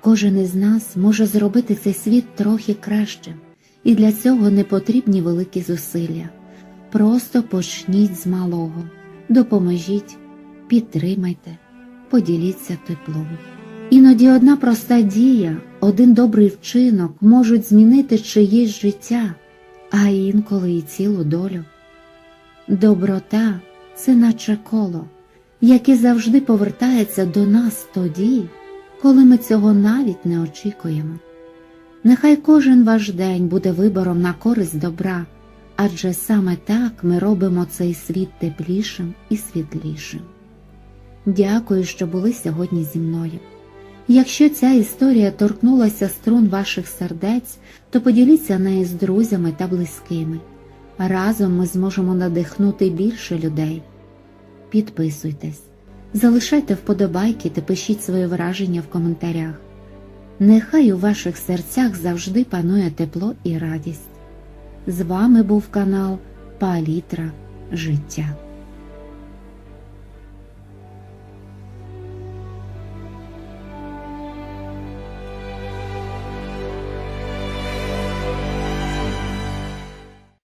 Кожен із нас може зробити цей світ трохи кращим, і для цього не потрібні великі зусилля. Просто почніть з малого, допоможіть, підтримайте, поділіться теплом. Іноді одна проста дія, один добрий вчинок можуть змінити чиєсь життя, а інколи і цілу долю. Доброта це наче коло, яке завжди повертається до нас тоді, коли ми цього навіть не очікуємо. Нехай кожен ваш день буде вибором на користь добра, адже саме так ми робимо цей світ теплішим і світлішим. Дякую, що були сьогодні зі мною. Якщо ця історія торкнулася струн ваших сердець, то поділіться нею з друзями та близькими. Разом ми зможемо надихнути більше людей. Підписуйтесь, залишайте вподобайки та пишіть свої враження в коментарях. Нехай у ваших серцях завжди панує тепло і радість. З вами був канал Палітра Життя.